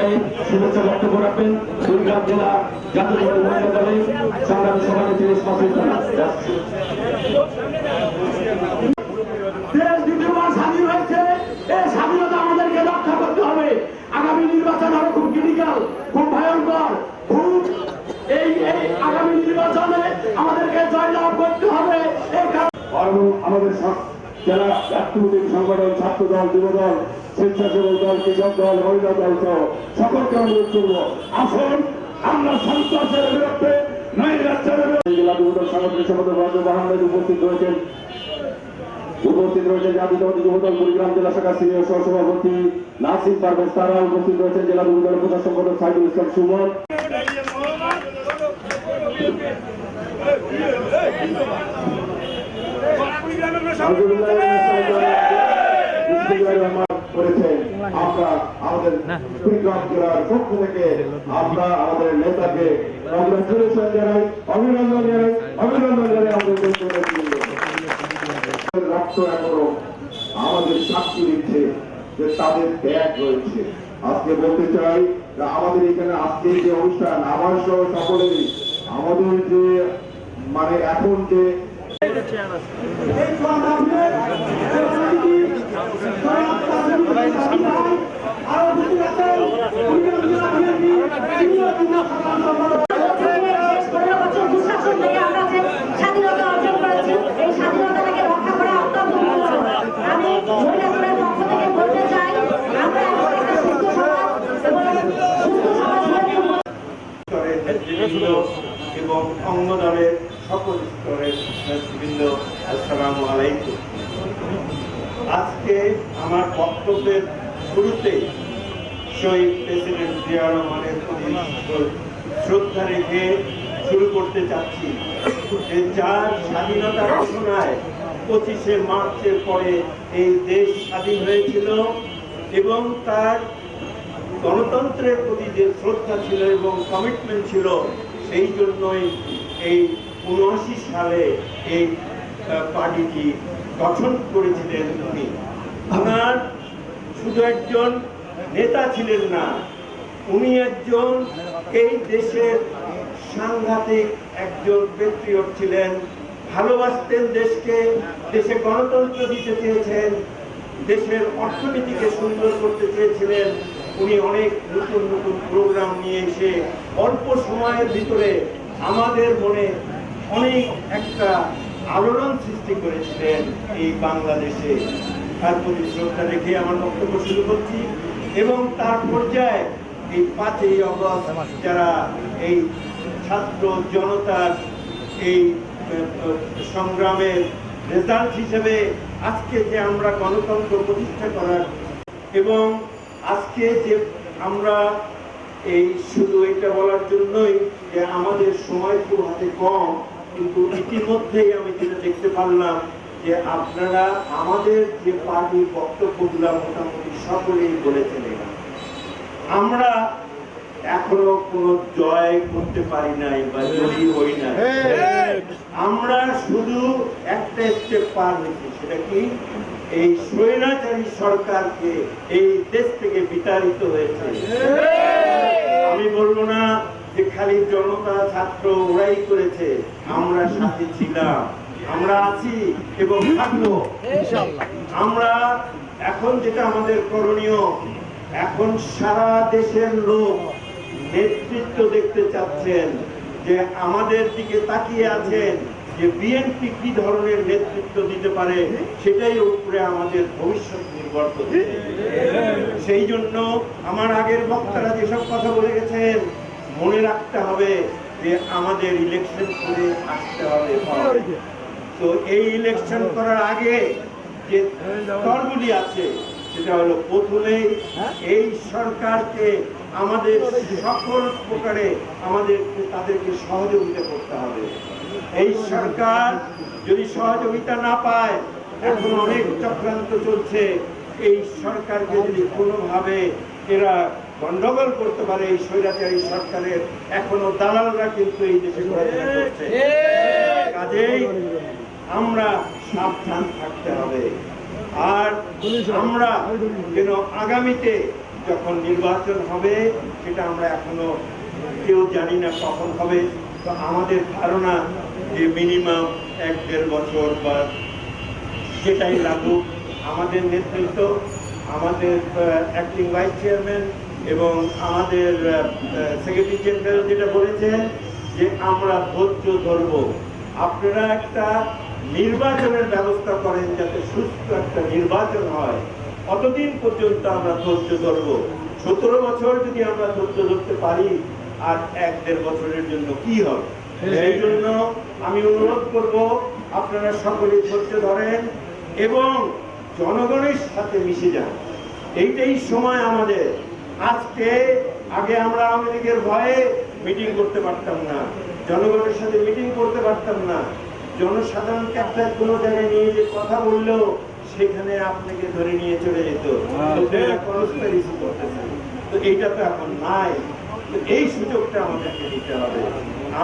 পর্যায়ে শুভেচ্ছা বক্তব্য রাখবেন। কুড়িগ্রাম জেলা জাতীয়তাবাদী মহিলা দলের সংগ্রামী সভানেত্রী ইসমাত দেশ দ্বিতীয়বার স্বাধীন হয়েছে। এই স্বাধীনতা আমাদেরকে রক্ষা করতে হবে। আগামী নির্বাচন আরও খুব ক্রিটিক্যাল খুব ভয়ঙ্কর খুব এই এই আগামী নির্বাচনে আমাদেরকে জয়লাভ করতে হবে। এই আমাদের যারা সংগঠন ছাত্র দল যুব দল স্বেচ্ছাসেবক দল কৃষক দল মহিলা দল সহ সকলকে অনুরোধ করব আসুন আমরা সন্ত্রাসের বিরুদ্ধে জেলা যুব দল সাংগঠনিক সম্পাদক রাজু আহমেদ উপস্থিত রয়েছেন উপস্থিত রয়েছেন জাতীয়তাবাদী যুব কুড়িগ্রাম জেলা শাখা সিনিয়র সহসভাপতি নাসিম পারভেজ তারা উপস্থিত রয়েছেন জেলা যুব প্রধান সম্পাদক সাইদুল ইসলাম সুমন করেছেন আমরা আমাদের কুড়িগ্রাম জেলার পক্ষ থেকে আমরা আমাদের নেতাকে কংগ্রেচুলেশন জানাই অভিনন্দন জানাই অভিনন্দন জানাই আমাদের রক্ত এখনও আমাদের সাক্ষী দিচ্ছে যে তাদের ত্যাগ রয়েছে। আজকে বলতে চাই আমাদের এখানে আজকে যে অনুষ্ঠান আমার সহ সকলেই আমাদের যে মানে এখন যে এই এবং অঙ্গদলের সকল স্তরের নেতৃবৃন্দ আসসালামু আলাইকুম। আজকে আমার বক্তব্যের শুরুতে শহীদ প্রেসিডেন্ট জিয়া রহমানের প্রতি শ্রদ্ধা রেখে শুরু করতে চাচ্ছি। যে যার স্বাধীনতা ঘোষণায় পঁচিশে মার্চের পরে এই দেশ স্বাধীন হয়েছিল এবং তার গণতন্ত্রের প্রতি যে শ্রদ্ধা ছিল এবং কমিটমেন্ট ছিল, সেই জন্যই এই উনআশি সালে এই পার্টিটি গঠন করেছিলেন উনি ওনার শুধু একজন নেতা ছিলেন না, উনি একজন এই দেশের সাংঘাতিক একজন পেট্রিয়ট ছিলেন। ভালোবাসতেন দেশকে, দেশে গণতন্ত্র দিতে চেয়েছেন, দেশের অর্থনীতিকে সুন্দর করতে চেয়েছিলেন। উনি অনেক নতুন নতুন প্রোগ্রাম নিয়ে এসে অল্প সময়ের ভিতরে আমাদের মনে অনেক একটা আলোড়ন সৃষ্টি করেছিলেন এই বাংলাদেশে। তার প্রতি শ্রদ্ধা রেখে আমার বক্তব্য শুরু করছি এবং তার পর্যায়ে এই পাঁচই অগস্ট যারা এই ছাত্র জনতার এই সংগ্রামের রেজাল্ট হিসেবে আজকে যে আমরা গণতন্ত্র প্রতিষ্ঠা করার এবং আজকে যে আমরা এই শুধু এটা বলার জন্যই যে আমাদের সময় খুব হাতে কম কিন্তু ইতিমধ্যেই আমি যেটা দেখতে পারলাম যে আপনারা আমাদের যে পার্টির বক্তব্যগুলো মোটামুটি সকলেই বলেছেন আমরা এখনও কোনো জয় করতে পারি নাই বা জয়ী হই নাই। আমরা শুধু একটা স্টেপ পার হয়েছি, সেটা কি? এই স্বৈরাচারী সরকারকে এই দেশ থেকে বিতাড়িত হয়েছে। আমি বলব না যে খালি জনতা ছাত্র ওরাই করেছে। আমরা সাথে ছিলাম। আমরা আছি এবং থাকব। আমরা এখন যেটা আমাদের করণীয় এখন সারা দেশের লোক নেতৃত্ব দেখতে চাচ্ছেন যে আমাদের দিকে তাকিয়ে আছেন যে বিএনপি কি ধরনের নেতৃত্ব দিতে পারে সেটাই উপরে আমাদের ভবিষ্যৎ নির্ভর করছে। সেই জন্য আমার আগের বক্তারা যেসব কথা বলে গেছেন মনে রাখতে হবে যে আমাদের ইলেকশন করে আসতে হবে তো এই ইলেকশন করার আগে যে স্তরগুলি আছে সেটা হলো প্রথমেই এই সরকারকে আমাদের সকল প্রকারে আমাদের তাদেরকে সহযোগিতা করতে হবে। এই সরকার যদি সহযোগিতা না পায় এখন অনেক চক্রান্ত চলছে। এই সরকারকে যদি কোনোভাবে এরা গন্ডগোল করতে পারে এই স্বৈরাচারী সরকারের। এখনও দালালরা কিন্তু এই দেশে ঘোরাফেরা করছে। কাজেই আমরা সাবধান থাকতে হবে। আর আমরা যেন আগামীতে যখন নির্বাচন হবে সেটা আমরা এখনও কেউ জানি না কখন হবে। তো আমাদের ধারণা যে মিনিমাম এক দেড় বছর বা সেটাই লাগুক আমাদের নেতৃত্ব আমাদের অ্যাক্টিং ভাইস চেয়ারম্যান এবং আমাদের সেক্রেটারি জেনারেল যেটা বলেছেন যে আমরা ধৈর্য ধরব। আপনারা একটা নির্বাচনের ব্যবস্থা করেন যাতে সুস্থ একটা নির্বাচন হয়। অতদিন পর্যন্ত আমরা ধৈর্য ধরব। সতেরো বছর যদি আমরা ধৈর্য ধরতে পারি, আর এক দেড় বছরের জন্য কি হবে? সেই জন্য আমি অনুরোধ করব, আপনারা সকলে ধৈর্য ধরেন এবং জনগণের সাথে মিশে যান। এইটাই সময় আমাদের। আজকে আগে আমরা আওয়ামী লীগের ভয়ে মিটিং করতে পারতাম না। জনগণের সাথে মিটিং করতে পারতাম না। জনসাধারণকে একটা কোনো জায়গায় নিয়ে যে কথা বললেও সেখানে আপনাকে ধরে নিয়ে চলে যেত। তো এইটা তো এখন নাই। তো এই সুযোগটা আমাদেরকে দিতে হবে।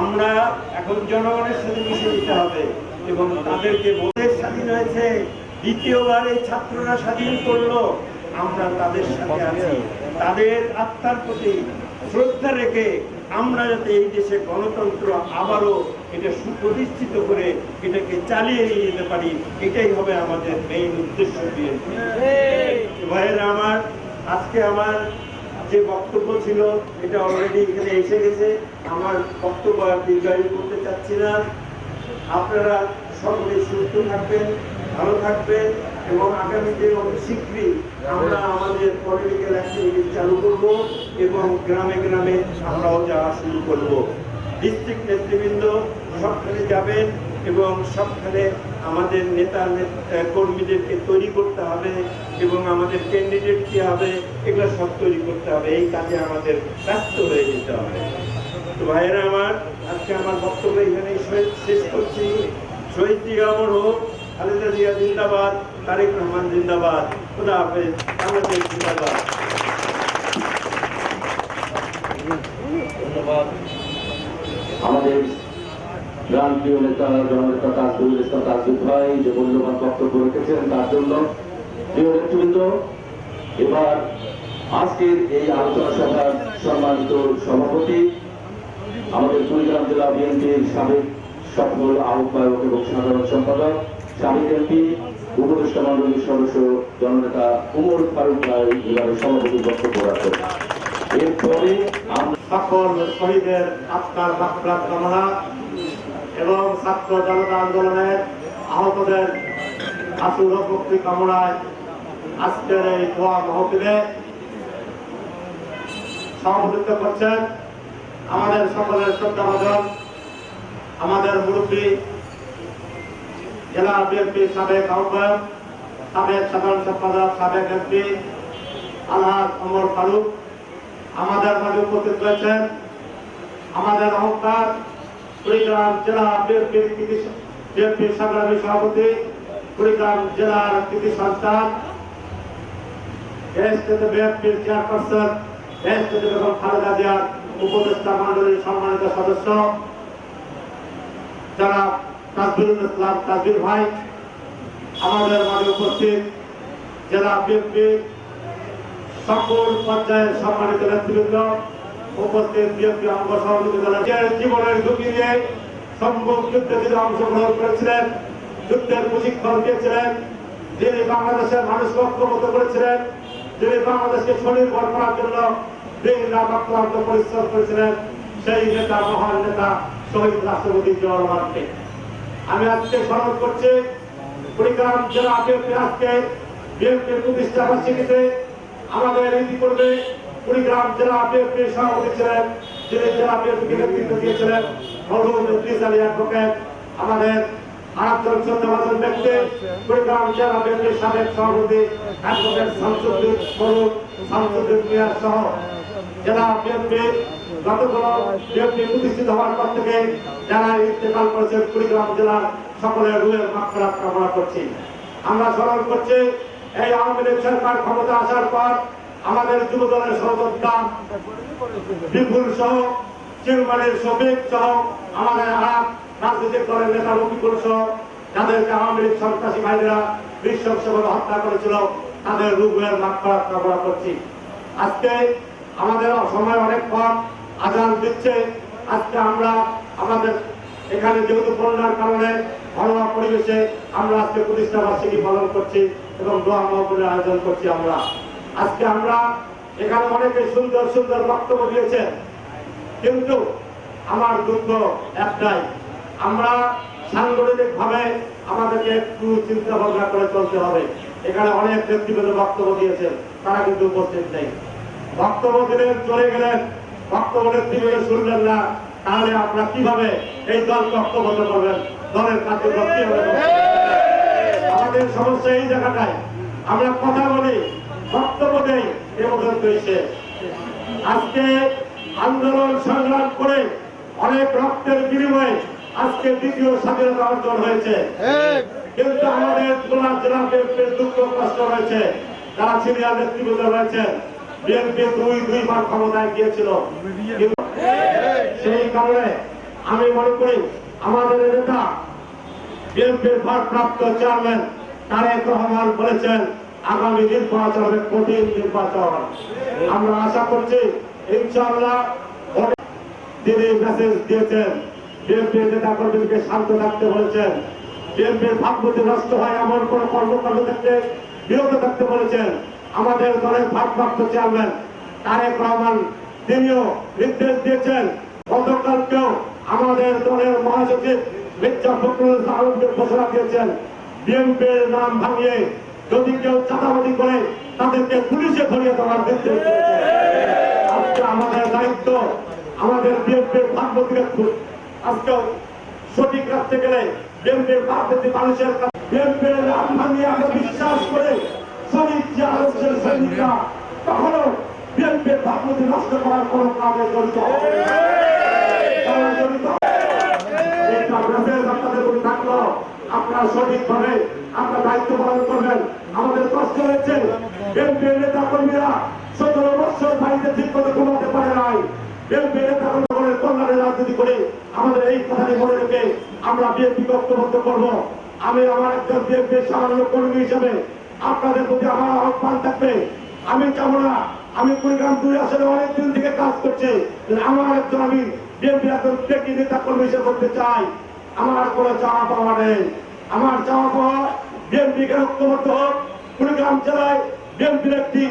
আমরা এখন জনগণের সাথে মিশে দিতে হবে এবং তাদেরকে বোধের স্বাধীন হয়েছে। দ্বিতীয়বার এই ছাত্ররা স্বাধীন করল। আমরা তাদের সাথে আছি। তাদের আত্মার প্রতি শ্রদ্ধা রেখে আমরা যাতে এই দেশে গণতন্ত্র আবারও এটা সুপ্রতিষ্ঠিত করে এটাকে চালিয়ে নিয়ে যেতে পারি, এটাই হবে আমাদের মেইন উদ্দেশ্য বিএনপি। আমার, আজকে আমার যে বক্তব্য ছিল, এটা অলরেডি এখানে এসে গেছে। আমার বক্তব্য আর দীর্ঘায়ু করতে চাচ্ছি না। আপনারা সকলে সুস্থ থাকবেন। ভালো থাকবেন এবং আগামীতে অতি শীঘ্রই আমরা আমাদের পলিটিক্যাল অ্যাক্টিভিটি চালু করব এবং গ্রামে গ্রামে আমরাও যাওয়া শুরু করব। ডিস্ট্রিক্ট নেতৃবৃন্দ সবখানে যাবেন এবং সবখানে আমাদের নেতা কর্মীদেরকে তৈরি করতে হবে এবং আমাদের ক্যান্ডিডেট কি হবে, এগুলো সব তৈরি করতে হবে। এই কাজে আমাদের ব্যস্ত হয়ে যেতে হবে। তো ভাইয়েরা আমার, আজকে আমার বক্তব্য এখানে শেষ- করছি। শহীদ অমর হোক খালেদা জিন্দাবাদ, তারেক রহমান জিন্দাবাদ। খুদা হাফেজ জিন্দাবাদ। আমাদের প্রান্তীয় নেতা, জননেতা তাজুল ইসলাম তাজুল ভাই যে মূল্যবান বক্তব্য রেখেছেন তার জন্য। প্রিয় নেতৃবৃন্দ, এবার আজকের এই আলোচনা সভার সম্মানিত সভাপতি, আমাদের কুড়িগ্রাম জেলা বিএনপির সাবেক সফল আহ্বায়ক এবং সাধারণ সম্পাদক উপদেষ্টা মন্ডলীর সদস্য জননেতা উমর ফারুক ভাই এবারে সভাপতির বক্তব্য এরপরে সকল শহীদের আত্মার কামনা এবং ছাত্র জনতা আন্দোলনের আহতদের কামনায় আজকের এই দোয়া মহফিলে সভাপতিত্ব করছেন আমাদের সকলের শ্রদ্ধাভাজন, আমাদের মুরব্বী জেলা বিএনপি সাবেক আহ্বায়ক, সাবেক সাধারণ সম্পাদক, সাবেক এমপি আলহাজ ওমর ফারুক, আমাদের মাঝে উপস্থিত রয়েছেন আমাদের অহংকার কুড়িগ্রাম জেলা বিএনপির বিএনপির সংগ্রামী সভাপতি, কুড়িগ্রাম জেলার কৃতি এসটিতে বিএনপির চেয়ারপারসন এসটিতে বেগম খালেদা জিয়ার উপদেষ্টা মন্ডলীর সম্মানিত সদস্য যারা তাজবিরুল ইসলাম তাজবির ভাই, আমাদের মাঝে উপস্থিত জেলা বিএনপির সকল পর্যায়ের সম্মানিত নেতৃবৃন্দ, উপস্থিত বিএনপি অঙ্গ সভাপতি দলের জীবনের ঝুঁকি নিয়ে সম্ভব যুদ্ধে যিনি অংশগ্রহণ করেছিলেন, যুদ্ধের প্রশিক্ষণ দিয়েছিলেন, যিনি বাংলাদেশের মানুষকে ঐক্যবদ্ধ করেছিলেন, যিনি বাংলাদেশকে স্বনির্ভর করার জন্য পরিশ্রম করেছিলেন, সেই নেতা, মহান নেতা শহীদ রাষ্ট্রপতি জিয়া রহমানকে। আমি আজকে স্মরণ করছি কুড়িগ্রাম জেলা আজকে বিএনপির প্রতিষ্ঠা বার্ষিকীতে আমাদের ইতিপূর্বে কুড়িগ্রাম জেলা বিএনপি সভাপতি ছিলেন, যিনি জেলা বিএনপিকে নেতৃত্ব দিয়েছিলেন আমাদের বিএনপির যতগুলো বিএনপি প্রতিষ্ঠিত হওয়ার পর থেকে যারা ইন্তেকাল করেছেন কুড়িগ্রাম জেলার সকলের রুহের মাত্রা কামনা করছি। আমরা স্মরণ করছি, এই আওয়ামী লীগ সরকার ক্ষমতা আসার পর আমাদের যুব দলের সহযোদ্ধা বিপুল সহ চিরমানের শ্রমিক সহ, আমাদের আর রাজনৈতিক দলের নেতা রফিকুল সহ যাদেরকে আওয়ামী লীগ সন্ত্রাসী ভাইরা নৃশংসভাবে হত্যা করেছিল, তাদের রুহের মাত্রা কামনা করছি। আজকে আমাদের সময় অনেক কম আজান দিচ্ছে। আজকে আমরা আমাদের এখানে যেহেতু বন্যার কারণে ঘরোয়া পরিবেশে আমরা আজকে প্রতিষ্ঠা বার্ষিকী পালন করছি এবং দোয়া মহফিলের আয়োজন করছি আমরা। আজকে আমরা এখানে অনেকে সুন্দর সুন্দর বক্তব্য দিয়েছেন, কিন্তু আমার দুঃখ একটাই, আমরা সাংগঠনিক ভাবে আমাদেরকে একটু চিন্তা ভাবনা করে চলতে হবে। এখানে অনেক ব্যক্তিগত বক্তব্য দিয়েছেন, তারা কিন্তু উপস্থিত নেই। বক্তব্য দিলেন, চলে গেলেন বক্তব্য তাহলে আপনারা কীভাবে এই দলকে ঐক্যবদ্ধ করবেন? দলের করবেন? আমাদের সমস্যা এই জায়গাটায়, আমরা কথা বলি, বক্তব্য দেই, এ আজকে আন্দোলন সংগ্রাম করে অনেক রক্তের বিনিময়ে আজকে দ্বিতীয় স্বাধীনতা অর্জন হয়েছে। কিন্তু আমাদের জেলা দুঃখ কষ্ট রয়েছে। যারা সিনিয়র নেতৃবৃন্দ বিএনপি দুই দুইবার ক্ষমতায় গিয়েছিল। সেই কারণে আমি মনে করি আমাদের নেতা, বিএনপির ভারপ্রাপ্ত চেয়ারম্যান তারেক রহমান বলেছেন, আগামী নির্বাচন হবে, কঠিন নির্বাচন। আমরা আশা করছি, ইনশাআল্লাহ তিনি মেসেজ দিয়েছেন। বিএনপি নেতা কর্মীদেরকে শান্ত থাকতে বলেছেন। বিএনপির ভাবমূর্তি নষ্ট হয় এমন কোন কর্মকাণ্ড থেকে বিরত থাকতে বলেছেন। আমাদের দলের ভারপ্রাপ্ত চেয়ারম্যান তারেক রহমান, তিনিও নির্দেশ দিয়েছেন, গতকালকেও আমাদের দলের মহাসচিব মির্জা ফখরুল আলমকে ঘোষণা দিয়েছেন, বিএনপির নাম ভাঙিয়ে যদি কেউ চাঁদাবাদি করে তাদেরকে পুলিশে ধরিয়ে দেওয়ার নির্দেশ আজকে আমাদের দায়িত্ব আমাদের বিএনপির খু- আজকে সঠিক রাখতে গেলে বিএনপির ভাবমূর্তি মানুষের বিএনপির নাম ভাঙিয়ে আমরা বিশ্বাস করে শহীদ জিয়া আলোচের সৈনিকরা কখনো বিএনপির ভাবমূর্তি নষ্ট করার কোনো কাজে জড়িত করে আমাদের এই কথাটি মনে রেখে আমরা বিএনপি ঐক্যবদ্ধ করব। আমি আমার একজন বিএনপির সামান্য কর্মী হিসেবে আপনাদের প্রতি আমার আহ্বান থাকবে। আমি চাবো না। আমি কুড়িগ্রাম দুই আসলে অনেকদিন থেকে কাজ করছি। আমার একজন, আমি বিএনপি একজন নেতা কর্মী হিসেবে করতে চাই, আমার কোনো চাওয়া পাওয়া নেই। আমার চাওয়া পাওয়া বিএনপি কে ঐক্যবদ্ধ হোক। কুড়িগ্রাম জেলায় বিএনপির একটি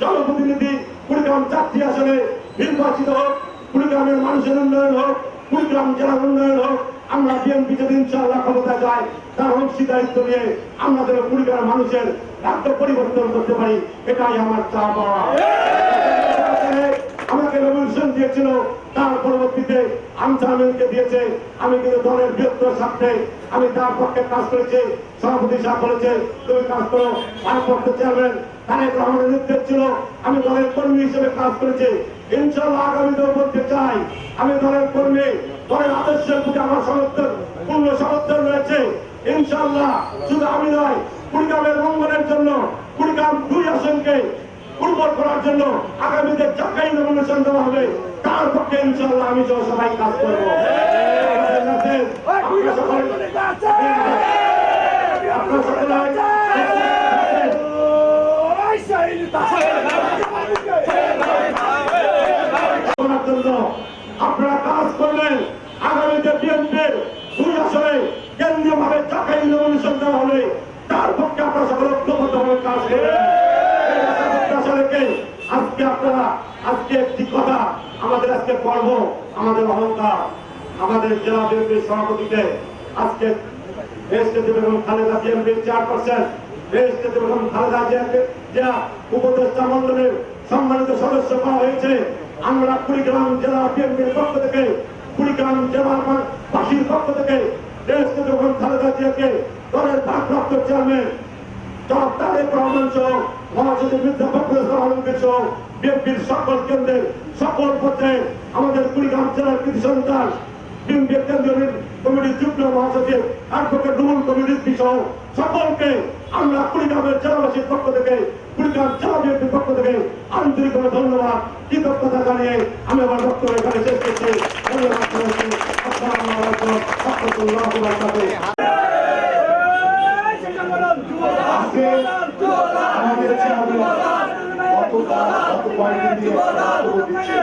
জনপ্রতিনিধি কুড়িগ্রাম চারটি আসলে নির্বাচিত হোক। কুড়িগ্রামের মানুষের উন্নয়ন হোক, কুড়িগ্রাম জেলার উন্নয়ন হোক। আমরা বিএনপি যদি ইনশাআল্লাহ ক্ষমতা যাই, তার অংশীদারিত্ব নিয়ে আমরা যেন কুড়িগ্রাম মানুষের রাজ্য পরিবর্তন করতে পারি, এটাই আমার চাওয়া। আমাকে রেভলিউশন দিয়েছিল, তার পরবর্তীতে আনসারমেন্টকে দিয়েছে। আমি কিন্তু দলের বৃহত্তর স্বার্থে আমি তার পক্ষে কাজ করেছি, সভাপতি সাহেব বলেছে, তুমি কাজ করো ভারপ্রাপ্ত চেয়ারম্যান তারেক রহমানের নির্দেশ ছিল। আমি দলের কর্মী হিসেবে কাজ করেছি। ইনশাল্লাহ আগামী দিনে বলতে চাই, আমি দলের কর্মী, দলের আদর্শের প্রতি আমার সমর্থন, পূর্ণ সমর্থন রয়েছে। ইনশাল্লাহ শুধু আমি নয় কুড়িগ্রামের মঙ্গলের জন্য, কুড়িগ্রাম দুই আসনকে উর্বর করার জন্য আগামীতে যাকাই নমিনেশন দেওয়া হবে। তার পক্ষে ইনশাল্লাহ আমি জনসভায় কাজ করব। আপনার সাথে আপনার সকলে করার জন্য আপনারা কাজ করবেন আগামীতে বিএনপির দুই আসনে কেন্দ্রীয় ভাবে চাকাই নমিনেশন দেওয়া হবে তার পক্ষে আপনারা সকলে ঐক্যবদ্ধভাবে কাজ করবেন এই আশা প্রত্যাশা রেখে আজকে আপনারা আজকে একটি কথা আমাদের আজকে গর্ব আমাদের অহংকার, আমাদের জেলা বিএনপির সভাপতিকে আজকে সদস্য হয়েছে, আমরা জেলা বিএনপির পক্ষ থেকে, কুড়িগ্রাম জেলা বাসীর পক্ষ থেকে দেশকে বেগম খালেদা চেয়ারম্যান মহাসচিব মির্জা ফখরুল আলমগীর সহ বিএনপির সকল কেন্দ্রের সকল পর্যায়ে আমাদের কুড়িগ্রাম জেলার কৃষি সন্তান বিএনপি কেন্দ্রীয় কমিটির যুগ্ম মহাসচিব, অ্যাডভোকেট রুমুল কমিটির সহ সকলকে আমরা কুড়িগ্রামের জেলাবাসীর পক্ষ থেকে, কুড়িগ্রাম জেলা বিএনপির পক্ষ থেকে আন্তরিকভাবে ধন্যবাদ, কৃতজ্ঞতা জানিয়ে আমি আমার বক্তব্য এখানে শেষ করছি। ধন্যবাদ সবাইকে। আসসালামু আলাইকুম ওয়া রাহমাতুল্লাহি ওয়া বারাকাতুহু। আজকে আমাদের চেয়ারম্যান গত গত কয়েক দিয়ে বক্তব্য দিচ্ছে।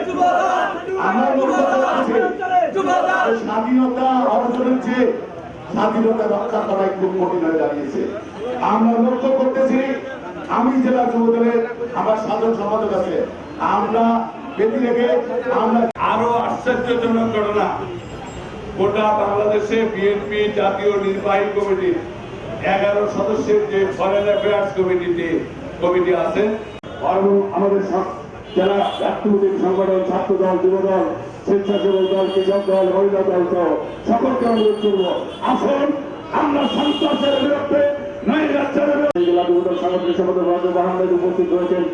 আমার বক্তব্য আছে স্বাধীনতা অর্জনের চেয়ে স্বাধীনতা রক্ষা করাই খুব কঠিন হয়ে দাঁড়িয়েছে আমরা লক্ষ্য করতেছি আমি জেলা যুবদলের আমার সাধারণ সম্পাদক আছে আমরা বেঁধে রেখে আমরা আরও আশ্চর্যজনক ঘটনা গোটা বাংলাদেশে বিএনপি জাতীয় নির্বাহী কমিটি এগারো সদস্যের যে ফরেন অ্যাফেয়ার্স কমিটিতে কমিটি আছে এবং আমাদের যারা রাষ্ট্রপতি সংগঠন ছাত্র দল যুব দল স্বেচ্ছাসেবক দল, কৃষক দল, মহিলা দল সহ সকলকে অনুরোধ করব, আসুন, আমরা সন্ত্রাসের বিরুদ্ধে উপস্থিত রয়েছেন।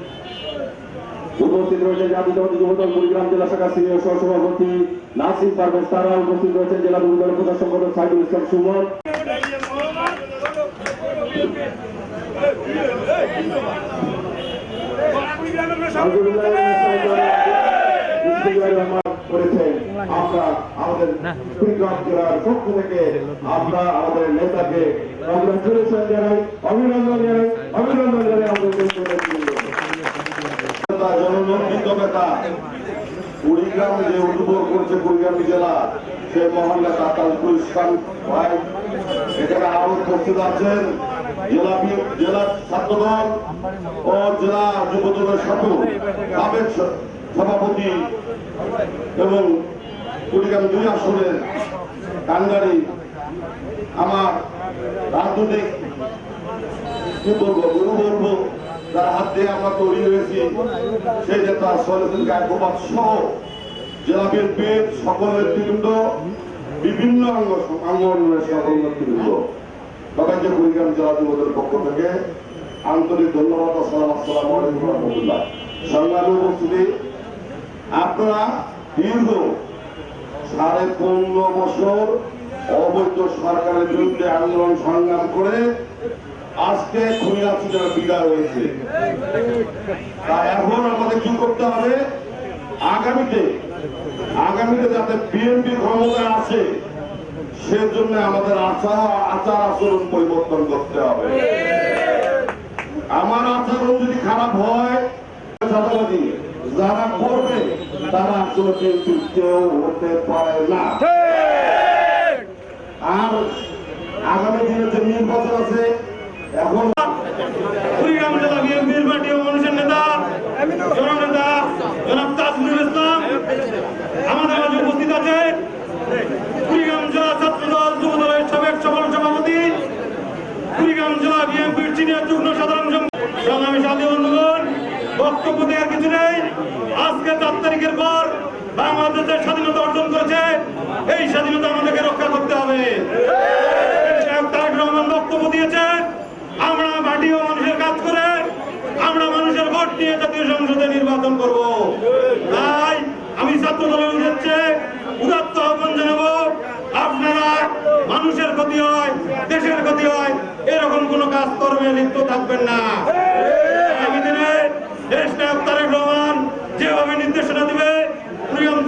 জেলা শাখা সিনিয়র সম্পাদক সাইদুল ইসলাম সুমন। করেছেন। আমরা আমাদের কুড়িগ্রাম জেলার পক্ষ থেকে আমরা আমাদের নেতাকে কংগ্রেচুলেশন জানাই অভিনন্দন জানাই অভিনন্দন জানাই আমাদের জনকৃতজ্ঞতা কুড়িগ্রাম যে উদ্ভব করছে কুড়িগ্রাম জেলা সে মহান নেতা তাজুল ইসলাম ভাই এখানে আরও উপস্থিত আছেন। জেলা জেলা ছাত্রদল ও জেলা যুবদলের সাথে সাবেক সভাপতি এবং কুড়িগ্রাম দুই আসনের কান্ডারি আমার রাজনৈতিক যার হাত দিয়ে আমরা তৈরি হয়েছি, সেই নেতা জেলা বিএনপির সকল নেতৃবৃন্দ, বিভিন্ন অঙ্গ অঙ্গনের সকল নেতৃবৃন্দ। সবাইকে কুড়িগ্রাম জেলা যুবদের পক্ষ থেকে আন্তরিক ধন্যবাদ আসসালাম আসসালাম আলাইকুম রহমতুল্লাহ। সংগ্রামী উপস্থিতি। আপনারা দীর্ঘ সাড়ে পনেরো বছর অবৈধ সরকারের বিরুদ্ধে আন্দোলন সংগ্রাম করে আজকে খুলনা চিটার বিদায় হয়েছে। তা এখন আমাদের কি করতে হবে? আগামীতে আগামীতে যাতে বিএনপি ক্ষমতায় আছে সেজন্য আমাদের আচার আচার আচরণ পরিবর্তন করতে হবে। আমার আচরণ যদি খারাপ হয় যারা করবে, তারা আসলে কেউ হতে পারে না আর আগামী দিনে যে নির্বাচন আছে এখন কুড়িগ্রাম জেলা বিএনপির পার্টি ও মানুষের নেতা জননেতা জনাব তাজমুল ইসলাম আমাদের মাঝে উপস্থিত আছে কুড়িগ্রাম জেলা ছাত্র দল যুব দলের সাবেক সফল সভাপতি কুড়িগ্রাম জেলা বিএনপির সিনিয়র যুগ্ম সাধারণ সম্পাদক সংগ্রামী সাথী বন্ধুগণ বক্তব্য দেওয়ার কিছু নেই আজকে চার তারিখের পর বাংলাদেশের স্বাধীনতা অর্জন করেছে এই স্বাধীনতা আমাদেরকে রক্ষা করতে হবে সাহেব তারেক রহমান বক্তব্য দিয়েছেন আমরা মাটি ও মানুষের কাজ করে আমরা মানুষের ভোট নিয়ে জাতীয় সংসদে নির্বাচন করব তাই আমি ছাত্র দলের উদ্দেশ্যে উদাত্ত আহ্বান জানাব আপনারা মানুষের ক্ষতি হয় দেশের ক্ষতি হয় এরকম কোনো কাজ কর্মে লিপ্ত থাকবেন না। যেভাবে নির্দেশনা দিবে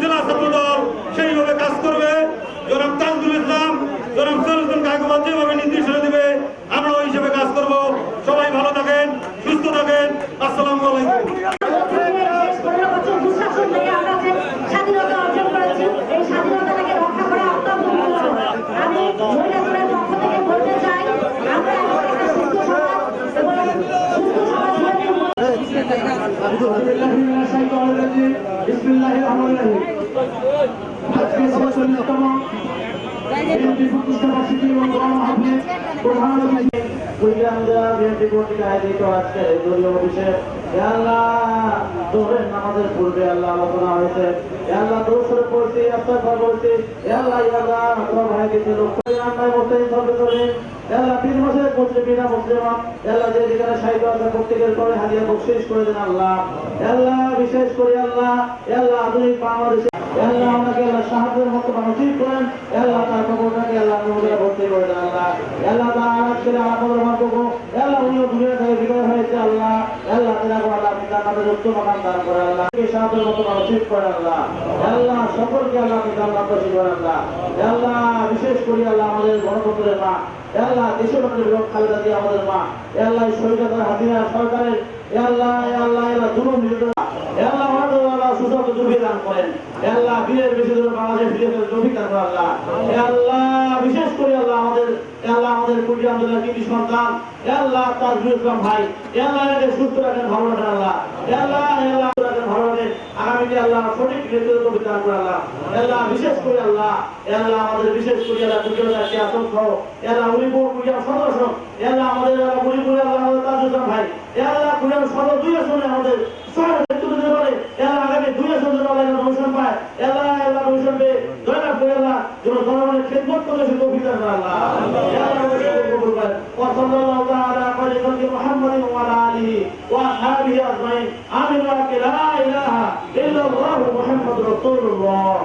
জেলা ছাত্র দল সেইভাবে কাজ করবে। জনাব তাজুল ইসলাম, জনাব সরুদ্দিন যেভাবে নির্দেশনা দিবে আমরা ওই হিসেবে কাজ করব। সবাই ভালো থাকেন, সুস্থ থাকেন। আসসালামু আলাইকুম দেশ পনেরো বছর দুঃশাসন থেকে আমরা যে স্বাধীনতা অর্জন করেছি এই স্বাধীনতাটাকে রক্ষা করা অত্যন্ত প্রয়োজন আমি মহিলা দলের পক্ষ থেকে বলতে চাই আমরা এখন একটা সুস্থ সমাজ এবং সুস্থ সমাজ গড়ে তুলব। আজকে ছেচল্লিশতম প্রধান আয়োজিত আজকে দলীয় অভিষেক আল্লাহ জোহরের নামাজের পূর্বে আল্লাহ আলোচনা হয়েছে আল্লাহ দোষরে পড়ছি আস্তাগফার করছি এ আল্লাহ ইয়া আল্লাহ তোমার ভাইকে যে লোক রান্নায় বসে সর্বে এ আল্লাহ তিন মাসের মুসলিম বিনা মুসলিমা আল্লাহ যে যেখানে সাহিত্য আছে প্রত্যেকের করে হাদিয়া বকশিস করে দেন আল্লাহ আল্লাহ বিশেষ করে আল্লাহ আল্লাহ আধুনিক বাংলাদেশে আল্লাহ আমাকে আল্লাহ সাহায্যের মতো নসিব করেন আল্লাহ তার আল্লাহ আল্লাহ আল্লাহ মাধ্যমে এ আল্লাহ উনিও দুনিয়া থেকে বিদায় হয়েছে আল্লাহ এ আল্লাহ তিনা করে আমাদের উত্তম মাকাম দান করে আল্লাহ সাহায্যের মতো নসিব করে আল্লাহ। আল্লাহ সকলকে আল্লাহ পিতা আল্লাহ খুশি করে আল্লাহ। আল্লাহ বিশেষ করে আল্লাহ আমাদের গণতন্ত্রের মা। আল্লাহ দেশের মধ্যে বিরোধ খালেদা দিয়ে আমাদের মা। আল্লাহ এই সরকারের সরকারের, আল্লাহ আল্লাহ আল্লাহ জুলুম আল্লাহ আল্লাহ সুযোগ দুর্বি দান করেন। আল্লাহ বীরের বেশি ধরে বাংলাদেশ ফিরে ফেলে তৌফিক দান আল্লাহ। আল্লাহ বিশেষ করে আল্লাহ আমাদের আল্লাহ আমাদের কুটি আন্দোলনের কৃতি সন্তান আল্লাহ তার ইসলাম ভাই আল্লাহ একে সুস্থ রাখেন ভালো আল্লাহ আল্লাহ আল্লাহ রাখেন করে আল্লাহ আল্লাহ আমাদের বিশেষ করে সহ সদস্য আল্লাহ আমাদের আল্লাহ উলিপুরে ভাই আল্লাহ দুই আসনে আমাদের সবার নেতৃত্ব দুই আসন যেন আল্লাহ নমিশন পায় এ আল্লাহ এ আল্লাহ নমিশন পেয়ে জয়লাভ করে আল্লাহ যেন জনগণের খেদমত করে সে তৌফিক দান করেন আল্লাহ এ আল্লাহ আমাদের কবুল করেন وصلى الله تعالى على خير محمد وعلى اله واصحابه اجمعين امين لا اله الا الله محمد رسول الله